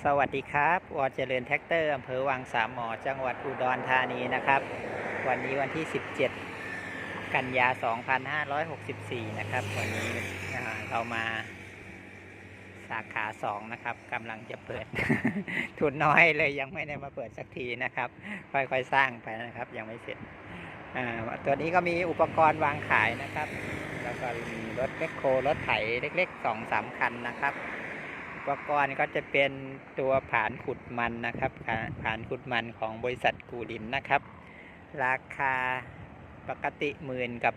สวัสดีครับวอเจริญแท็กเตอร์อำเภอวังสามหมอ จังหวัดอุดรธานีนะครับ วันนี้วันที่ 17 กันยา 2564 นะครับ วันนี้เรามาสาขา 2 นะครับกำลังจะเปิด ทุนน้อยเลยยังไม่ได้มาเปิดสักทีนะครับ ค่อยๆ สร้างไปนะครับ ยังไม่เสร็จตัวนี้ก็มีอุปกรณ์วางขายนะครับ แล้วก็มีรถแมคโครรถไถเล็กๆ 2-3 คันนะครับ ปกรณ์ก็จะเป็นตัวผานขุดมันนะครับ ผาผานขุดมันของบริษัทกูดินนะครับ ราคาปกติหมื่นกับ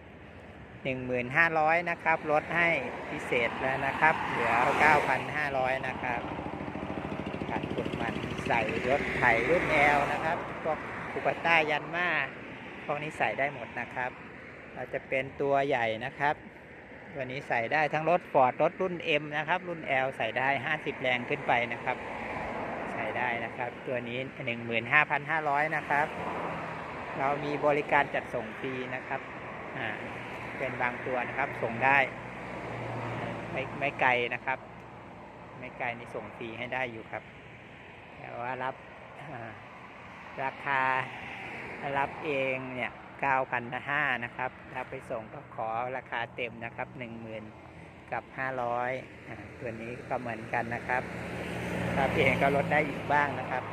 1,500นะครับลดให้พิเศษแล้วนะครับ เหลือ 9,500นะครับผานขุดมันใส่รถไถรุ่นแอลนะครับพวกคูปต้ายันมาพวกนี้ใส่ได้หมดนะครับเราจะเป็นตัวใหญ่นะครับ ตัวนี้ใส่ได้ทั้งรถฟอร์ดรถรุ่น M นะครับ รุ่น L ใส่ได้ 50 แรงขึ้นไปนะครับ ใส่ได้นะครับ ตัวนี้ 15,500 นะครับ เรามีบริการจัดส่งฟรีนะครับอ่าเป็นบางตัวนะครับส่งได้ไม่ไม่ไกลนะครับ ไม่ไกลนี่ส่งฟรีให้ได้อยู่ครับ แต่ว่ารับราคารับเองเนี่ย 9,500นะครับ ถ้าไปส่งก็ขอราคาเต็มนะครับ 10,000 กับ 500 ตัวนี้ก็เหมือนกันนะครับ ถ้าเองก็ลดได้อีกบ้างนะครับ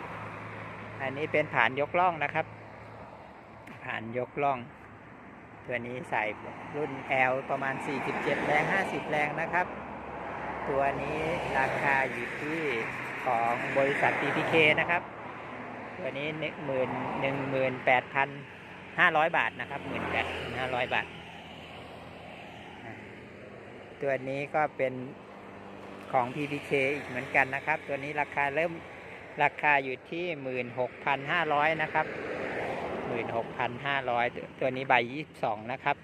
อันนี้เป็นฐานยกล่องนะครับฐานยกล่อง ตัวนี้ใส่รุ่น L ประมาณ 47 แรง 50 แรงนะครับ ตัวนี้ราคาอยู่ที่ของบริษัท TPK นะครับ ตัวนี้หนึ่งหมื่น ห้าร้อยบาทนะครับหมื่นแปดห้าร้อยบาท ตัวนี้ก็เป็นของ PPK อีกเหมือนกันนะครับ ตัวนี้ราคาเริ่มราคาอยู่ที่หมื่นหกพันห้าร้อยนะครับหมื่นหกพันห้าร้อยตัวนี้ใบยี่สิบสองนะครับ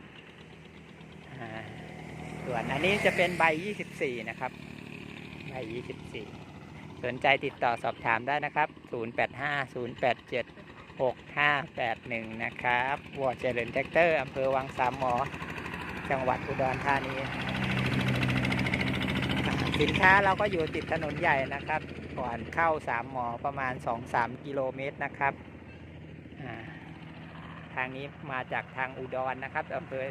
ส่วนอันนี้จะเป็นใบยี่สิบสี่นะครับ ใบยี่สิบสี่สนใจติดต่อสอบถามได้นะครับ 085 087 6581 นะครับวอเจริญแท็กเตอร์อำเภอวังสามหมอ จังหวัดอุดรธานี สินค้าเราก็อยู่ติดถนนใหญ่นะครับ ก่อนเข้าสามหมอประมาณ 2-3 กิโลเมตรนะครับ ทางนี้มาจากทางอุดรนะครับอำเภอ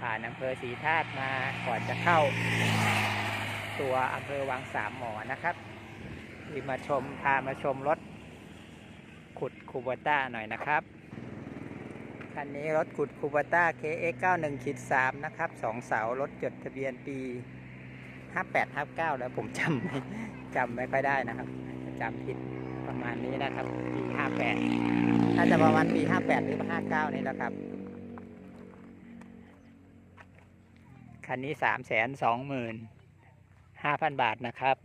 ผ่านอำเภอศรีธาตุมาก่อนจะเข้า ตัวอำเภอวังสามหมอนะครับที่มาชมพามาชมรถ ขุดคูบต้าหน่อยนะครับ คันนี้รถขุดคูบต้า KX 91ขีด3นะครับสองเสารถจดทะเบียนปี 58 59แล้วผมจำไม่จำไม่ค่อยได้นะครับจำผิดประมาณนี้นะครับปี 58 น่าจะประมาณปี 58 หรือ 59 นี่แหละครับ คันนี้ 3 2 5 0 0 0 บาทนะครับ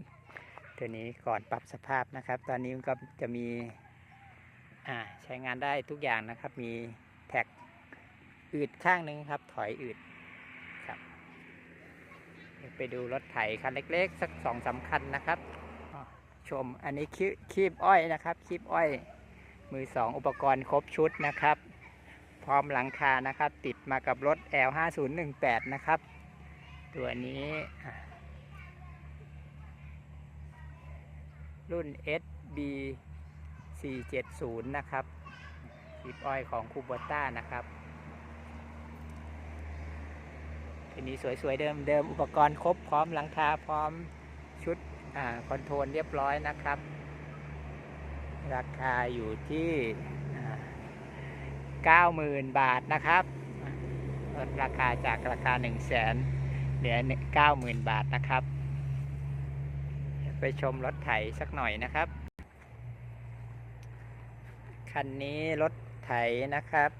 ตัวนี้ก่อนปรับสภาพนะครับ ตอนนี้ก็จะมี อ่าใช้งานได้ทุกอย่างนะครับ มีแท็กอืดข้างหนึ่งครับ ถอยอืดครับไปดูรถไถคันเล็กๆ สักสองสาคัญนะครับ ชมอันนี้คีบอ้อยนะครับคีบอ้อย มือสองอุปกรณ์ครบชุดนะครับ พร้อมหลังคานะครับ ติดมากับรถ L5018 นะครับ ตัวนี้รุ่น SB 470 นะครับคลิปอ้อยของคูโบต้านะครับทีนี้สวยๆเดิมเดิมอุปกรณ์ครบพร้อมหลังคาพร้อมชุดอ่าคอนโทรลเรียบร้อยนะครับ ราคาอยู่ที่ 90,000 บาทนะครับลดราคาจากราคา 1 0 0 0 0แสนเหลือ 90,000 บาทนะครับ ไปชมรถไถสักหน่อยนะครับ คันนี้รถไถนะครับ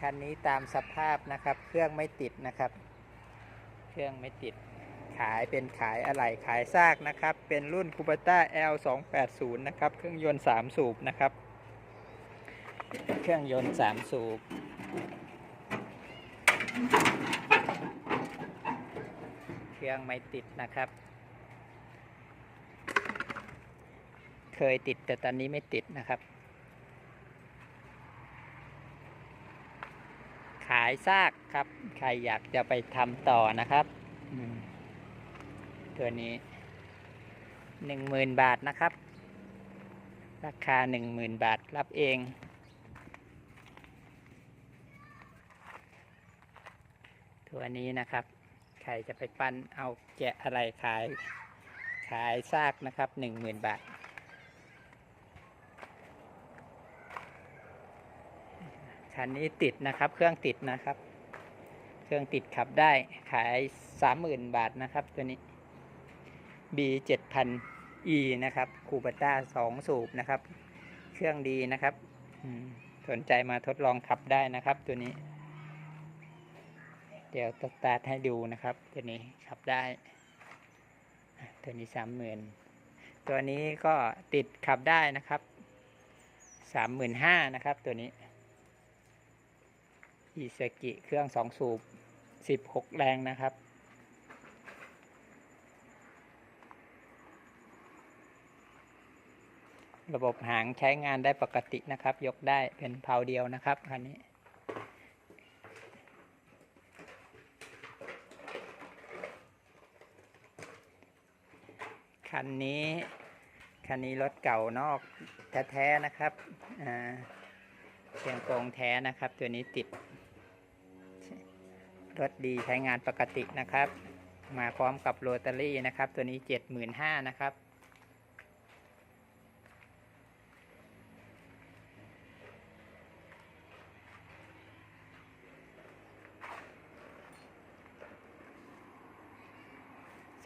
คันนี้ตามสภาพนะครับ เครื่องไม่ติดนะครับ เครื่องไม่ติด ขายเป็นขายอะไหล่ขายซากนะครับ เป็นรุ่นคูปต้า L 2 8 0นะครับ เครื่องยนต์ 3 สูบนะครับ เครื่องยนต์ 3 สูบเครื่องไม่ติดนะครับ เคยติดแต่ตอนนี้ไม่ติดนะครับ ขายซากครับ ใครอยากจะไปทำต่อนะครับ ตัวนี้หนึ่งหมื่นบาทนะครับ ราคาหนึ่งหมื่นบาทรับเองตัวนี้นะครับ ใครจะไปปั้นเอาแกะอะไรขาย ขายซากนะครับหนึ่งหมื่นบาท คันนี้ติดนะครับ เครื่องติดนะครับ เครื่องติดขับได้ขายสามหมื่นบาทนะครับ ตัวนี้ B เจ็ดพัน E นะครับคูปต้าสองสูบนะครับ เครื่องดีนะครับสนใจมาทดลองขับได้นะครับ ตัวนี้ เดี๋ยวตาร์ทให้ดูนะครับ ตัวนี้ขับได้ ตัวนี้สามหมื่นตัวนี้ก็ติดขับได้นะครับสามหมื่นห้านะครับ ตัวนี้ อีสกิเครื่องสองสูบสิบหกแรงนะครับ ระบบหางใช้งานได้ปกตินะครับ ยกได้เป็นเพาเดียวนะครับคันนี้คันนี้คันนี้รถเก่านอกแท้ๆนะครับเชียงกงแท้นะครับ ตัวนี้ติด รถดีใช้งานปกตินะครับ มาพร้อมกับโรตารี่นะครับ ตัวนี้เจ็ดหมื่นห้านะครับ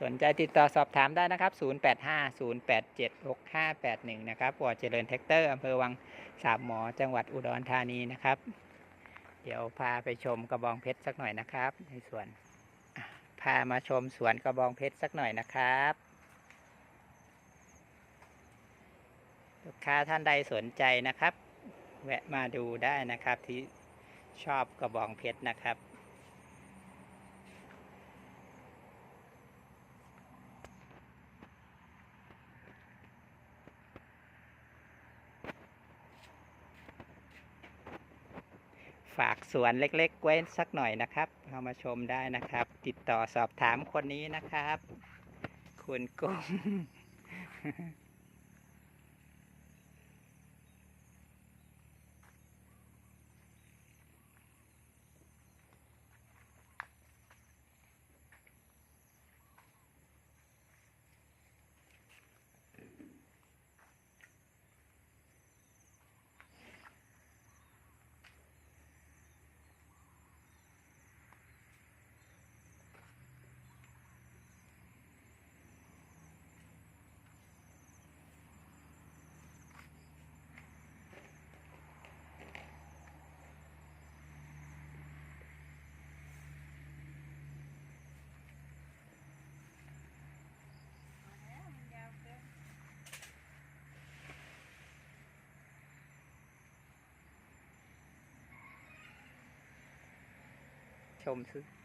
สนใจติดต่อสอบถามได้นะครับ 0850876581 นะครับวอร์เจริญแท็กเตอร์อำเภอวังสามหมอจังหวัดอุดรธานีนะครับ เดี๋ยวพาไปชมกระบองเพชรสักหน่อยนะครับ ในสวนพามาชมสวนกระบองเพชรสักหน่อยนะครับลูกค้าท่านใดสนใจนะครับ แวะมาดูได้นะครับที่ชอบกระบองเพชรนะครับากสวนเล็กๆไว้สักหน่อยนะครับเข้ามาชมได้นะครับ ติดต่อสอบถามคนนี้นะครับ คุณกุ้ง ชมซื้อ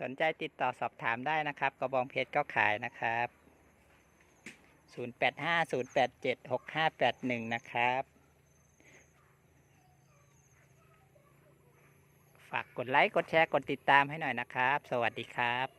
สนใจติดต่อสอบถามได้นะครับ กระบองเพชรก็ขายนะครับ 0850876581 นะครับ ฝากกดไลค์ กดแชร์ กดติดตามให้หน่อยนะครับ สวัสดีครับ